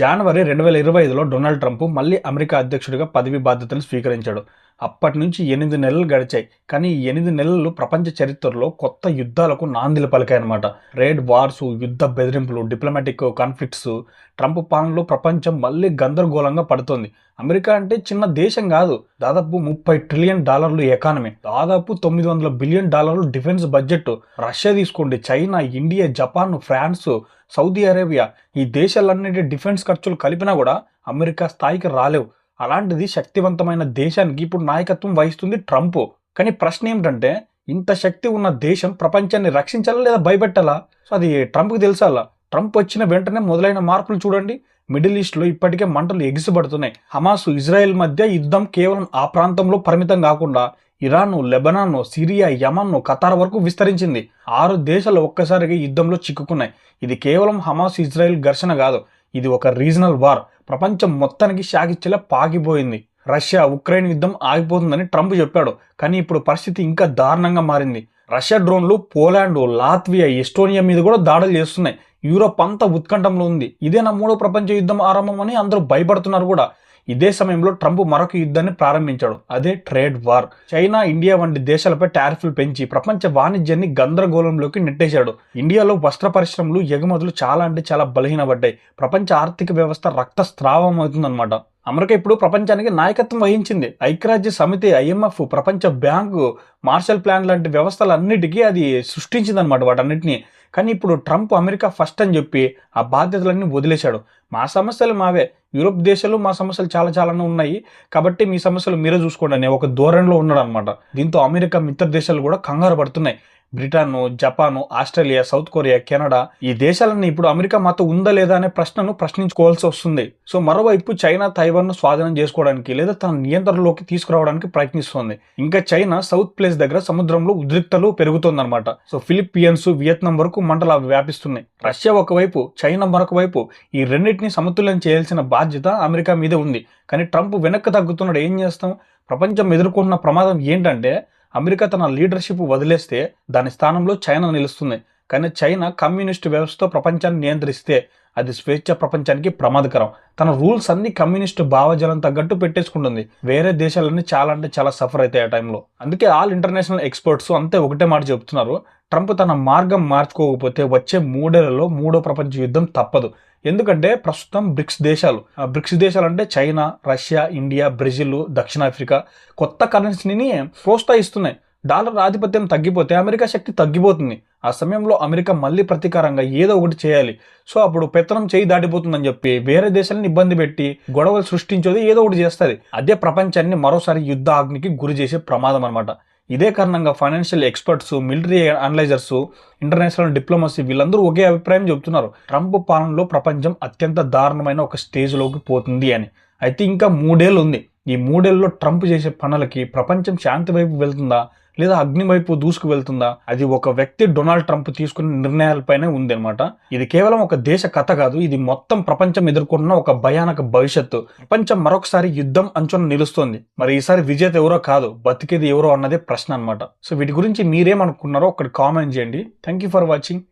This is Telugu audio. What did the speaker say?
జనవరి రెండు వేల ఇరవై ఐదులో డొనాల్డ్ ట్రంప్ మళ్ళీ అమెరికా అధ్యక్షుడిగా పదవి బాధ్యతలు స్వీకరించాడు. అప్పటి నుంచి ఎనిమిది నెలలు గడిచాయి. కానీ ఈ ఎనిమిది నెలలు ప్రపంచ చరిత్రలో కొత్త యుద్ధాలకు నాందిలు పలికాయన్నమాట. రేడ్ వార్స్ యుద్ధ బెదిరింపులు డిప్లొమాటిక్ కాన్ఫ్లిక్ట్స్ ట్రంప్ పాలనలో ప్రపంచం మళ్ళీ గందరగోళంగా పడుతోంది. అమెరికా అంటే చిన్న దేశం కాదు. దాదాపు ముప్పై ట్రిలియన్ డాలర్లు ఎకానమీ. దాదాపు తొమ్మిది వందల బిలియన్ డాలర్లు డిఫెన్స్ బడ్జెట్. రష్యా తీసుకోండి China India Japan France Saudi Arabia. ఈ దేశాలన్నిటి డిఫెన్స్ ఖర్చులు కలిపినా కూడా అమెరికా స్థాయికి రాలేవు. అలాంటిది శక్తివంతమైన దేశానికి ఇప్పుడు నాయకత్వం వహిస్తుంది ట్రంప్. కానీ ప్రశ్న ఏమిటంటే ఇంత శక్తి ఉన్న దేశం ప్రపంచాన్ని రక్షించాలా లేదా భయపెట్టాలా? సో అది ట్రంప్కి తెలుసాలా ట్రంప్ వచ్చిన వెంటనే మొదలైన మార్పులు చూడండి. మిడిల్ ఈస్ట్లో ఇప్పటికే మంటలు ఎగిసిపడుతున్నాయి. హమాస్ ఇజ్రాయెల్ మధ్య యుద్ధం కేవలం ఆ ప్రాంతంలో పరిమితం కాకుండా Iran Lebanon Syria Yemen Qatar వరకు విస్తరించింది. ఆరు దేశాలు ఒక్కసారిగా యుద్ధంలో చిక్కుకున్నాయి. ఇది కేవలం హమాస్ ఇజ్రాయెల్ ఘర్షణ కాదు. ఇది ఒక రీజనల్ వార్. ప్రపంచం మొత్తానికి షాకిచ్చేలా పాకిపోయింది రష్యా ఉక్రెయిన్ యుద్ధం ఆగిపోతుందని ట్రంప్ చెప్పాడు. కానీ ఇప్పుడు పరిస్థితి ఇంకా దారుణంగా మారింది. రష్యా డ్రోన్లు పోలాండ్ లాత్వియా ఎస్టోనియా మీద కూడా దాడులు చేస్తున్నాయి. యూరోప్ అంతా ఉత్కంఠంలో ఉంది. ఇదే నా మూడో ప్రపంచ యుద్ధం ఆరంభం అని అందరూ భయపడుతున్నారు కూడా. ఇదే సమయంలో ట్రంప్ మరొక యుద్ధాన్ని ప్రారంభించాడు. అదే ట్రేడ్ వార్. చైనా ఇండియా వంటి దేశాలపై టారిఫ్లు పెంచి ప్రపంచ వాణిజ్యాన్ని గందరగోళంలోకి నెట్టేశాడు. ఇండియాలో వస్త్ర పరిశ్రమలు ఎగుమతులు చాలా అంటే చాలా బలహీనపడ్డాయి. ప్రపంచ ఆర్థిక వ్యవస్థ రక్తస్రావం అవుతుందన్నమాట. అమెరికా ఇప్పుడు ప్రపంచానికి నాయకత్వం వహించింది. ఐక్యరాజ్య సమితి ఐఎంఎఫ్ ప్రపంచ బ్యాంకు మార్షల్ ప్లాన్ లాంటి వ్యవస్థలన్నిటికీ అది సృష్టించిందనమాట వాటన్నిటిని. కానీ ఇప్పుడు ట్రంప్ అమెరికా ఫస్ట్ అని చెప్పి ఆ బాధ్యతలన్నీ వదిలేశాడు. మా సమస్యలు మావే. యూరోప్ దేశాలు మా సమస్యలు చాలా చాలానే ఉన్నాయి. కాబట్టి మీ సమస్యలు మీరే చూసుకోండి అనే ఒక ధోరణిలో ఉన్నాడు అనమాట దీంతో అమెరికా మిత్ర దేశాలు కూడా కంగారు పడుతున్నాయి. Britain Japan Australia South Korea Canada ఈ దేశాలన్నీ ఇప్పుడు అమెరికా మాతో ఉందా లేదా అనే ప్రశ్నను ప్రశ్నించుకోవాల్సి వస్తుంది. సో మరోవైపు చైనా తైవాన్ను స్వాధీనం చేసుకోవడానికి లేదా తన నియంత్రణలోకి తీసుకురావడానికి ప్రయత్నిస్తోంది. ఇంకా చైనా సౌత్ ప్లేస్ దగ్గర సముద్రంలో ఉద్రిక్తలు పెరుగుతోందన్నమాట. సో ఫిలిపియన్స్ వియత్నాం వరకు మంటలు వ్యాపిస్తున్నాయి. రష్యా ఒకవైపు చైనా మరొక వైపు ఈ రెండింటిని సమతుల్యం చేయాల్సిన బాధ్యత అమెరికా మీద ఉంది. కానీ ట్రంప్ వెనక్కి తగ్గుతున్నాడు. ఏం చేస్తాం? ప్రపంచం ఎదుర్కొంటున్న ప్రమాదం ఏంటంటే అమెరికా తన లీడర్షిప్ వదిలేస్తే దాని స్థానంలో చైనా నిలుస్తుంది. కానీ చైనా కమ్యూనిస్ట్ వ్యవస్థతో ప్రపంచాన్ని నియంత్రిస్తే అది స్వేచ్ఛ ప్రపంచానికి ప్రమాదకరం. తన రూల్స్ అన్ని కమ్యూనిస్ట్ భావజలం తగ్గట్టు పెట్టేసుకుంటుంది. వేరే దేశాలన్నీ చాలా అంటే చాలా సఫర్ అవుతాయి ఆ టైంలో. అందుకే ఆల్ ఇంటర్నేషనల్ ఎక్స్పర్ట్స్ అంతే ఒకటే మాట చెబుతున్నారు ట్రంప్ తన మార్గం మార్చుకోకపోతే వచ్చే మూడేళ్ళలో మూడో ప్రపంచ యుద్ధం తప్పదు. ఎందుకంటే ప్రస్తుతం బ్రిక్స్ దేశాలు ఆ బ్రిక్స్ దేశాలు అంటే చైనా రష్యా ఇండియా బ్రెజిల్ దక్షిణాఫ్రికా కొత్త కరెన్సీని ప్రోత్సహిస్తున్నాయి. డాలర్ ఆధిపత్యం తగ్గిపోతే అమెరికా శక్తి తగ్గిపోతుంది. ఆ సమయంలో అమెరికా మళ్ళీ ప్రతీకారంగా ఏదో ఒకటి చేయాలి. సో అప్పుడు పెత్తనం చేయి దాటిపోతుందని చెప్పి వేరే దేశాలను ఇబ్బంది పెట్టి గొడవలు సృష్టించేది ఏదో ఒకటి చేస్తుంది. అదే ప్రపంచాన్ని మరోసారి యుద్ధ అగ్నికి గురి చేసే ప్రమాదం అనమాట ఇదే కారణంగా financial experts military analysers international diplomacy వీళ్ళందరూ ఒకే అభిప్రాయం చెబుతున్నారు. ట్రంప్ పాలనలో ప్రపంచం అత్యంత దారుణమైన ఒక స్టేజ్లోకి పోతుంది అని. అయితే ఇంకా మూడేళ్ళు ఉంది. ఈ మూడేళ్ళలో ట్రంప్ చేసే పనులకి ప్రపంచం శాంతి వైపు వెళ్తుందా? లేదా అగ్ని వైపు దూసుకు వెళ్తుందా? అది ఒక వ్యక్తి డొనాల్డ్ ట్రంప్ తీసుకున్న నిర్ణయాలపైనే ఉంది అనమాట ఇది కేవలం ఒక దేశ కథ కాదు ఇది మొత్తం ప్రపంచం ఎదుర్కొన్న ఒక భయానక భవిష్యత్తు. ప్రపంచం మరొకసారి యుద్ధం అంచున నిలుస్తోంది. మరి ఈసారి విజేత ఎవరో కాదు బతికేది ఎవరో అన్నదే ప్రశ్న అనమాట సో వీటి గురించి మీరేమనుకున్నారో ఒకటి కామెంట్ చేయండి. Thank you for watching